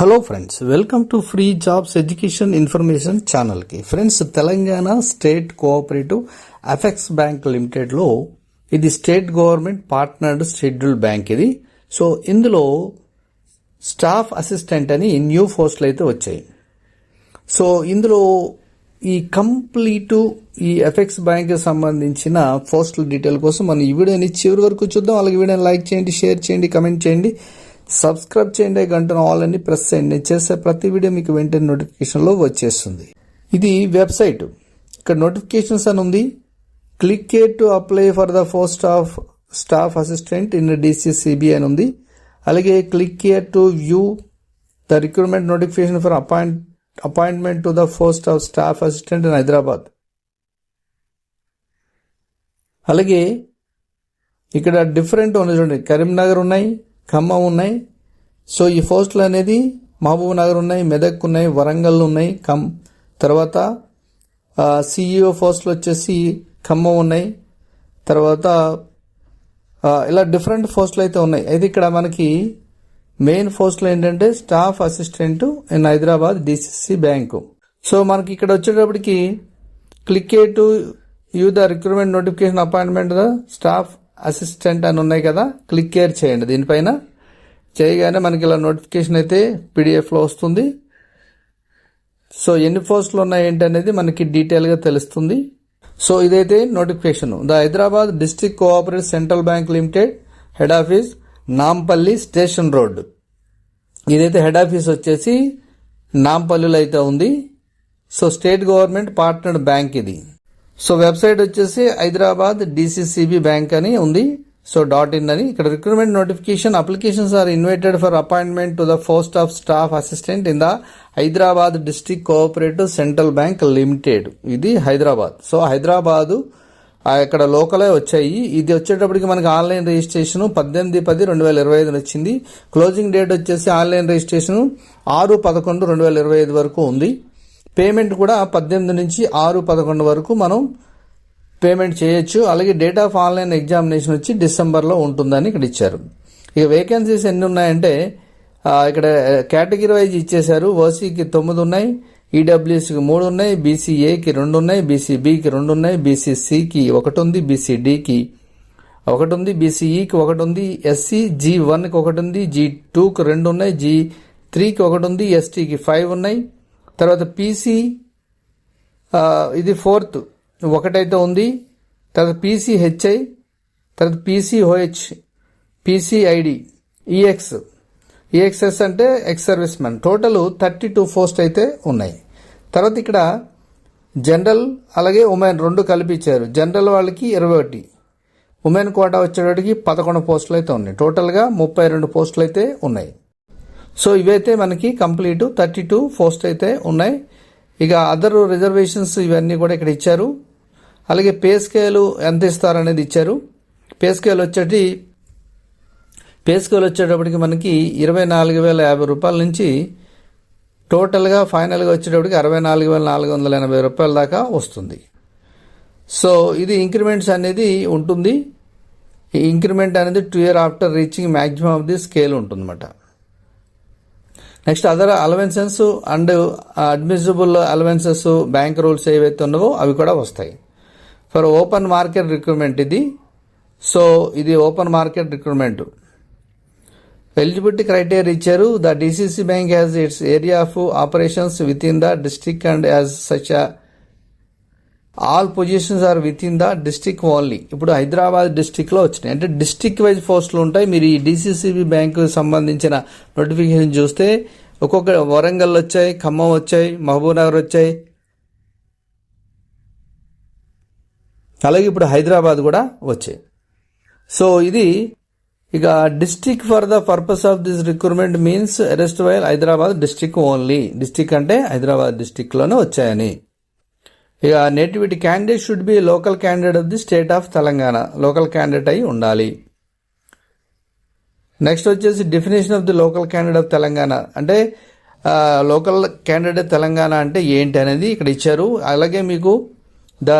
Hello friends welcome to free jobs education information ఛానల్కి friends Telangana state cooperative apex bank లిమిటెడ్లో ఇది state government partnered schedule bank ఇది. So ఇందులో staff assistant అని new పోస్టులు అయితే వచ్చాయి. సో ఇందులో ఈ కంప్లీట్ ఈ ఎఫెక్స్ బ్యాంక్ సంబంధించిన పోస్టుల డీటెయిల్ కోసం మనం ఈ వీడియోని చివరి వరకు చూద్దాం. అలాగే వీడియోని లైక్ చేయండి షేర్ చేయండి కమెంట్ చేయండి. సబ్స్క్రైబ్ చేయండి గంటను ఆల్ అని ప్రెస్ చేయండి. నేను చేసే ప్రతి వీడియో మీకు వెంటనే నోటిఫికేషన్లో వచ్చేస్తుంది. ఇది వెబ్సైట్. ఇక్కడ నోటిఫికేషన్స్ అని ఉంది. Click here to apply for the post of staff assistant in DCCB అని ఉంది. అలాగే click here to view the recruitment notification for appoint appointment to the post of staff assistant in Hyderabad. అలాగే ఇక్కడ different ఉన్నాయి చూడండి. కరీంనగర్ ఉన్నాయి. ఖమ్మం ఉన్నాయి. So ఈ పోస్టులు అనేది మహబూబ్ నగర్ ఉన్నాయి మెదక్ ఉన్నాయి వరంగల్ ఉన్నాయి ఖమ్ తర్వాత సిఇఓ పోస్టులు వచ్చేసి ఖమ్మం ఉన్నాయి. తర్వాత ఇలా డిఫరెంట్ పోస్టులు అయితే ఉన్నాయి. అయితే ఇక్కడ మనకి మెయిన్ పోస్టులు ఏంటంటే staff assistant in Hyderabad DCC bank. So మనకి ఇక్కడ వచ్చేటప్పటికి click to view the recruitment notification appointment the staff assistant అని ఉన్నాయి కదా క్లిక్ కేర్ చేయండి. దీనిపైన చేయగానే మనకి ఇలా నోటిఫికేషన్ అయితే పీడిఎఫ్లో వస్తుంది. సో ఎన్ని పోస్టులు ఉన్నాయి ఏంటి అనేది మనకి డీటెయిల్గా తెలుస్తుంది. సో ఇదైతే notification the Hyderabad district cooperative central bank limited head office Nampally station road ఇదైతే హెడ్ ఆఫీస్ వచ్చేసి నాంపల్లిలో అయితే ఉంది. So state government partner bank ఇది. సో వెబ్సైట్ వచ్చేసి హైదరాబాద్ డిసిసిబి బ్యాంక్ అని ఉంది. సో డాట్ ఇన్ అని. ఇక్కడ recruitment notification applications are invited for appointment to the post of staff assistant in the Hyderabad district cooperative central bank limited. ఇది Hyderabad. So Hyderabad ఇక్కడ లోకలే వచ్చాయి. ఇది వచ్చేటప్పటికి మనకి ఆన్లైన్ రిజిస్ట్రేషన్ పద్దెనిమిది పది రెండు వేల ఇరవై ఐదున వచ్చింది. క్లోజింగ్ డేట్ వచ్చేసి ఆన్లైన్ రిజిస్ట్రేషన్ ఆరు పదకొండు రెండు వేల ఇరవై ఐదు వరకు ఉంది. పేమెంట్ కూడా పద్దెనిమిది నుంచి ఆరు పదకొండు వరకు మనం పేమెంట్ చేయొచ్చు. అలాగే డేట్ ఆఫ్ ఆన్లైన్ ఎగ్జామినేషన్ వచ్చి డిసెంబర్లో ఉంటుందని ఇక్కడ ఇచ్చారు. ఇక వేకెన్సీస్ ఎన్ని ఉన్నాయంటే ఇక్కడ కేటగిరీ వైజ్ ఇచ్చేశారు. ఓసీకి తొమ్మిది ఉన్నాయి ఈడబ్ల్యూసికి మూడు ఉన్నాయి బీసీఏకి రెండు ఉన్నాయి బీసీబీకి రెండు ఉన్నాయి బీసీసీకి ఒకటి ఉంది బీసీడీకి ఒకటి ఉంది బీసీఈకి ఒకటి ఉంది ఎస్సీ జీ వన్కి ఒకటి ఉంది జీ టూకి రెండు ఉన్నాయి జీ త్రీకి ఒకటి ఉంది ఎస్టీకి ఫైవ్ ఉన్నాయి. తర్వాత పీసీ ఇది ఫోర్త్ ఒకటైతే ఉంది. తర్వాత పీసీహెచ్ఐ తర్వాత పీసీఓహెచ్ పీసీఐడి ఈఎక్స్ ఈఎక్స్ఎస్ అంటే ex serviceman total thirty two post అయితే ఉన్నాయి. తర్వాత ఇక్కడ జనరల్ అలాగే ఉమెన్ రెండు కలిపి ఇచ్చారు. జనరల్ వాళ్ళకి ఇరవై ఒకటి. ఉమెన్ కోటా వచ్చేటప్పటికి పదకొండు పోస్టులు అయితే ఉన్నాయి. టోటల్గా ముప్పై రెండు పోస్టులు అయితే ఉన్నాయి. సో ఇవైతే మనకి కంప్లీట్ థర్టీ టూ పోస్ట్ అయితే ఉన్నాయి. ఇక అదర్ రిజర్వేషన్స్ ఇవన్నీ కూడా ఇక్కడ ఇచ్చారు. అలాగే పే స్కేలు ఎంత ఇస్తారనేది ఇచ్చారు. పే స్కేల్ వచ్చేటి పే స్కేల్ వచ్చేటప్పటికి మనకి ఇరవై నాలుగు వేల యాభై రూపాయల నుంచి టోటల్గా ఫైనల్గా వచ్చేటప్పటికి అరవై నాలుగు వేల నాలుగు వందల ఎనభై రూపాయల దాకా వస్తుంది. సో ఇది ఇంక్రిమెంట్స్ అనేది ఉంటుంది. ఈ ఇంక్రిమెంట్ అనేది two year after reaching maximum of the scale ఉంటుందన్నమాట. Next other allowances and admissible allowances bank rules ఏవైతే ఉన్నావో అవి కూడా వస్తాయి. ఫర్ ఓపెన్ మార్కెట్ రిక్రూట్మెంట్ ఇది. సో ఇది open market recruitment eligibility criteria ఇచ్చారు. The DCC bank has its area of operations within the district and as such all positions are within the district only ఇప్పుడు హైదరాబాద్ డిస్టిక్లో వచ్చినాయి. అంటే district wise పోస్టులు ఉంటాయి. మీరు ఈ డిసిసిబి బ్యాంకు సంబంధించిన నోటిఫికేషన్ చూస్తే ఒక్కొక్క వరంగల్ వచ్చాయి ఖమ్మం వచ్చాయి మహబూబ్నగర్ వచ్చాయి. అలాగే ఇప్పుడు హైదరాబాద్ కూడా వచ్చాయి. సో ఇది ఇక district for the purpose of this recruitment means erstwhile Hyderabad district only. District అంటే హైదరాబాద్ డిస్టిక్లోనే వచ్చాయని. ఇక nativity candidate should be local candidate of the state of Telangana. Local candidate అయి ఉండాలి. నెక్స్ట్ వచ్చేసి definition of the local candidate of Telangana అంటే local candidate Telangana అంటే ఏంటి అనేది ఇక్కడ ఇచ్చారు. అలాగే మీకు the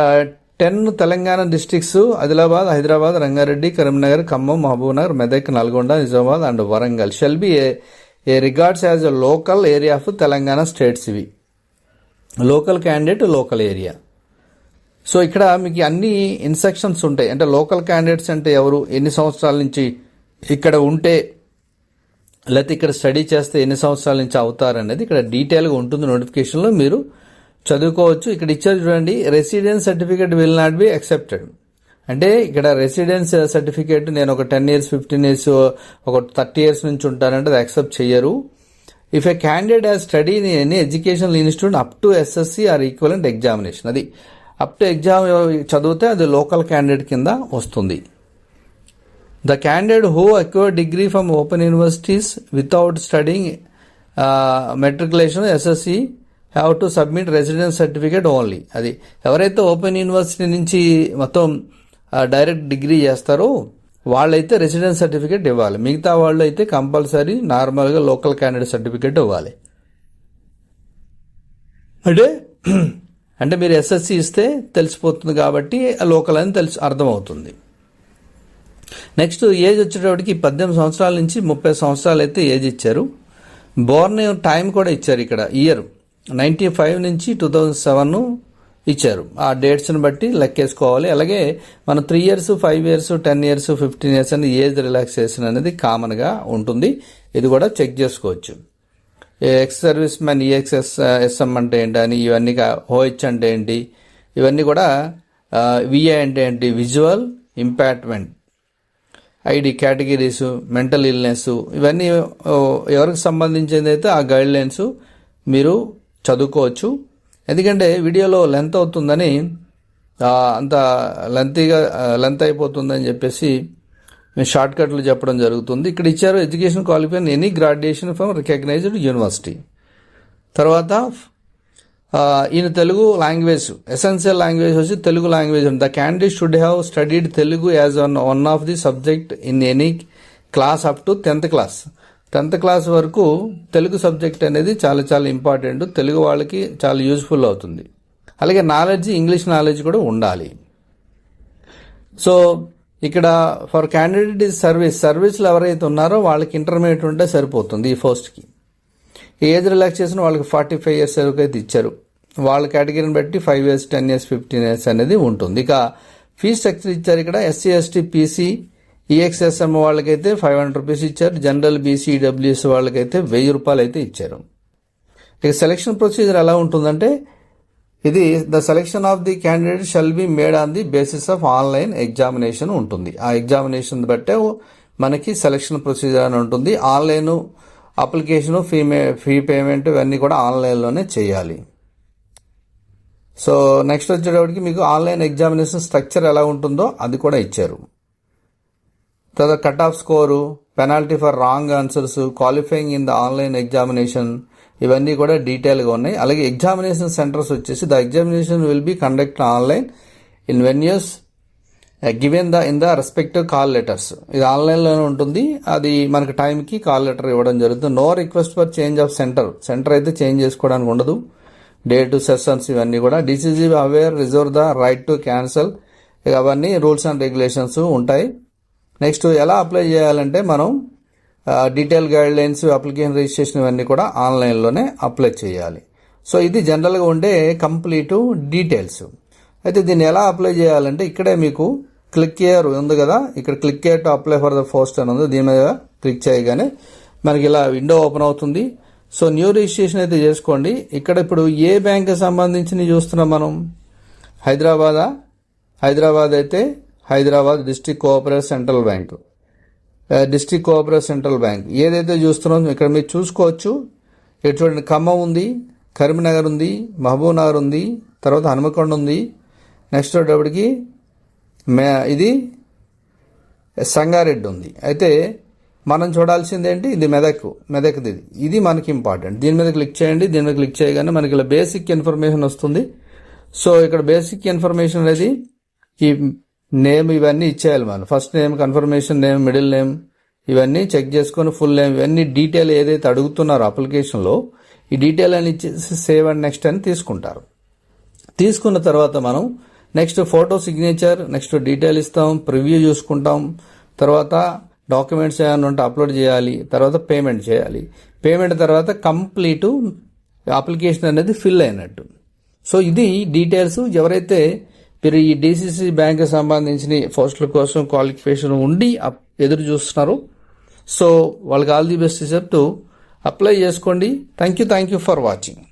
ten Telangana districts Adilabad Hyderabad Rangareddy Karimnagar Khammam Mahabubnagar Medak Nalgonda Nizamabad and Warangal. Shall be a regards as a local area of Telangana states ఇవి. Local candidate local area so ఇక్కడ మీకు అన్ని instructions ఉంటాయి. అంటే local candidates అంటే ఎవరు? ఎన్ని సంవత్సరాల నుంచి ఇక్కడ ఉంటే లేకపోతే ఇక్కడ స్టడీ చేస్తే ఎన్ని సంవత్సరాల నుంచి అవుతారనేది ఇక్కడ డీటెయిల్గా ఉంటుంది నోటిఫికేషన్లో. మీరు చదువుకోవచ్చు. ఇక్కడ ఇచ్చారు చూడండి residence certificate will not be accepted అంటే ఇక్కడ రెసిడెన్స్ సర్టిఫికేట్ నేను ఒక టెన్ ఇయర్స్ ఫిఫ్టీన్ ఇయర్స్ ఒక థర్టీ ఇయర్స్ నుంచి ఉంటానంటే అది యాక్సెప్ట్ చేయరు if a candidate has study in any educational institute up to SSC or equivalent examination అది అప్ టు ఎగ్జామ్ చదివితే అది లోకల్ క్యాండిడేట్ కింద వస్తుంది. The candidate who acquire degree from open universities without studying matriculation SSC have to submit residence certificate only అది ఎవరైతే open university నుంచి మొత్తం uh, direct degree చేస్తారో వాళ్ళైతే రెసిడెన్స్ సర్టిఫికేట్ ఇవ్వాలి. మిగతా వాళ్ళు అయితే కంపల్సరీ నార్మల్గా లోకల్ క్యాండిడేట్ సర్టిఫికేట్ ఇవ్వాలి. అంటే అంటే మీరు ఎస్ఎస్సి ఇస్తే తెలిసిపోతుంది కాబట్టి లోకల్ అని తెలిసి అర్థమవుతుంది. నెక్స్ట్ ఏజ్ వచ్చేటప్పటికి పద్దెనిమిది సంవత్సరాల నుంచి ముప్పై సంవత్సరాలు అయితే ఏజ్ ఇచ్చారు. బోర్న్ టైం కూడా ఇచ్చారు ఇక్కడ ఇయర్ నైంటీ ఫైవ్ నుంచి టూ థౌజండ్ సెవెన్ ఇచ్చారు. ఆ డేట్స్ని బట్టి లెక్కేసుకోవాలి. అలాగే మన three years five years ten years fifteen years అని ఏజ్ రిలాక్సేషన్ అనేది కామన్గా ఉంటుంది. ఇది కూడా చెక్ చేసుకోవచ్చు. Ex service man EXS SM అంటే ఏంటి అని ఇవన్నీ ఓహెచ్ అంటే ఏంటి ఇవన్నీ కూడా విఏ అంటే ఏంటి? Visual impairment ID categories mental illness ఇవన్నీ ఎవరికి సంబంధించింది అయితే ఆ గైడ్ లైన్స్ మీరు చదువుకోవచ్చు. ఎందుకంటే వీడియోలో లెంత్ అవుతుందని అంత లెంతీగా లెంత్ అయిపోతుందని చెప్పేసి మేము షార్ట్ కట్లు చెప్పడం జరుగుతుంది. ఇక్కడ ఇచ్చారు education qualification any graduation from recognised university. తర్వాత ఆ, ఈయన తెలుగు లాంగ్వేజ్ ఎసెన్షియల్ లాంగ్వేజ్ వచ్చి Telugu language the candidate should have studied Telugu as one one of the subject in any class up to tenth class. Tenth class వరకు Telugu subject అనేది చాలా చాలా important. Telugu వాళ్ళకి చాలా యూజ్ఫుల్ అవుతుంది. అలాగే నాలెడ్జ్ ఇంగ్లీష్ నాలెడ్జ్ కూడా ఉండాలి. సో ఇక్కడ ఫర్ క్యాండిడేట్ ఇస్ సర్వీస్. సర్వీస్లు ఎవరైతే ఉన్నారో వాళ్ళకి ఇంటర్మీడియట్ ఉంటే సరిపోతుంది ఈ ఫస్ట్కి. ఏజ్ రిలాక్సేషన్ వాళ్ళకి ఫార్టీ ఫైవ్ ఇయర్స్ వరకు అయితే ఇచ్చారు. వాళ్ళ కేటగిరీని బట్టి five years ten years fifteen years అనేది ఉంటుంది. ఇక ఫీ స్ట్రక్చర్ ఇచ్చారు ఇక్కడ. ఎస్సీ ఎస్టీ పీసీ ఈఎక్స్ఎస్ఎం వాళ్ళకైతే ఫైవ్ హండ్రెడ్ రూపీస్ ఇచ్చారు. జనరల్ బీసీ డబ్ల్యూఎస్ వాళ్ళకైతే వెయ్యి రూపాయలు అయితే ఇచ్చారు. ఇక సెలక్షన్ ప్రొసీజర్ ఎలా ఉంటుందంటే ఇది the selection of the candidate shall be made on the basis of online examination ఉంటుంది. ఆ ఎగ్జామినేషన్ బట్టే మనకి సెలక్షన్ ప్రొసీజర్ అని ఉంటుంది. Online application fee fee payment ఇవన్నీ కూడా ఆన్లైన్లోనే చేయాలి. సో నెక్స్ట్ వచ్చేటప్పటికి మీకు ఆన్లైన్ ఎగ్జామినేషన్ స్ట్రక్చర్ ఎలా ఉంటుందో అది కూడా ఇచ్చారు. తర్వాత cut off score penalty for wrong answers qualifying in the online examination ఇవన్నీ కూడా డీటెయిల్గా ఉన్నాయి. అలాగే ఎగ్జామినేషన్ సెంటర్స్ వచ్చేసి the examination will be conduct online in venues given the in the respective call letters ఇది ఆన్లైన్లోనే ఉంటుంది. అది మనకి టైంకి కాల్ లెటర్ ఇవ్వడం జరుగుతుంది. No request for change of centre centre అయితే చేంజ్ చేసుకోవడానికి ఉండదు. డేట్ సెషన్స్ ఇవన్నీ కూడా. DCG aware reserve the right to cancel అవన్నీ రూల్స్ అండ్ రెగ్యులేషన్స్ ఉంటాయి. నెక్స్ట్ ఎలా అప్లై చేయాలంటే మనం detail guidelines application registration ఇవన్నీ కూడా ఆన్లైన్లోనే అప్లై చేయాలి. సో ఇది జనరల్గా ఉండే కంప్లీట్ డీటెయిల్స్ అయితే దీన్ని ఎలా అప్లై చేయాలంటే ఇక్కడే మీకు క్లిక్ చేయర్ ఉంది కదా. ఇక్కడ click here to apply for the post అని ఉంది. దీని మీద క్లిక్ చేయగానే మనకి ఇలా విండో ఓపెన్ అవుతుంది. సో న్యూ రిజిస్ట్రేషన్ అయితే చేసుకోండి. ఇక్కడ ఇప్పుడు ఏ బ్యాంక్ సంబంధించి చూస్తున్నాం మనం? హైదరాబాదా? హైదరాబాద్ అయితే Hyderabad district cooperative central bank district cooperative central bank ఏదైతే చూస్తున్నాం ఇక్కడ మీరు చూసుకోవచ్చు. ఇక్కడ చూడండి ఖమ్మం ఉంది కరీంనగర్ ఉంది మహబూబ్ నగర్ ఉంది తర్వాత హనుమకొండ ఉంది. నెక్స్ట్ వచ్చేటప్పటికి ఇది సంగారెడ్డి ఉంది. అయితే మనం చూడాల్సింది ఏంటి? ఇది మెదక్ మెదక్ది. ఇది ఇది మనకి ఇంపార్టెంట్ దీని మీద క్లిక్ చేయండి. దీని మీద క్లిక్ చేయగానే మనకి ఇలా బేసిక్ ఇన్ఫర్మేషన్ వస్తుంది. సో ఇక్కడ బేసిక్ ఇన్ఫర్మేషన్ అనేది ఈ నేమ్ ఇవన్నీ ఇచ్చేయాలి మనం. First name confirmation name middle name ఇవన్నీ చెక్ చేసుకొని ఫుల్ నేమ్ ఇవన్నీ డీటెయిల్ ఏదైతే అడుగుతున్నారో అప్లికేషన్లో ఈ డీటెయిల్ అని ఇచ్చేసి సేవ్ అండ్ నెక్స్ట్ అని తీసుకుంటారు. తీసుకున్న తర్వాత మనం next photo signature next detail ఇస్తాం ప్రివ్యూ చూసుకుంటాం. తర్వాత డాక్యుమెంట్స్ ఏమైనా ఉంటే అప్లోడ్ చేయాలి తర్వాత పేమెంట్ చేయాలి. పేమెంట్ తర్వాత కంప్లీట్ అప్లికేషన్ అనేది ఫిల్ అయినట్టు. సో ఇది డీటెయిల్స్. ఎవరైతే మీరు ఈ డీసీసీ బ్యాంక్ సంబంధించిన పోస్టుల కోసం క్వాలిఫికేషన్ ఉండి అప్- ఎదురు చూస్తున్నారు సో వాళ్ళకి ఆల్ ది బెస్ట్ చెప్తూ అప్లై చేసుకోండి. Thank you thank you for watching.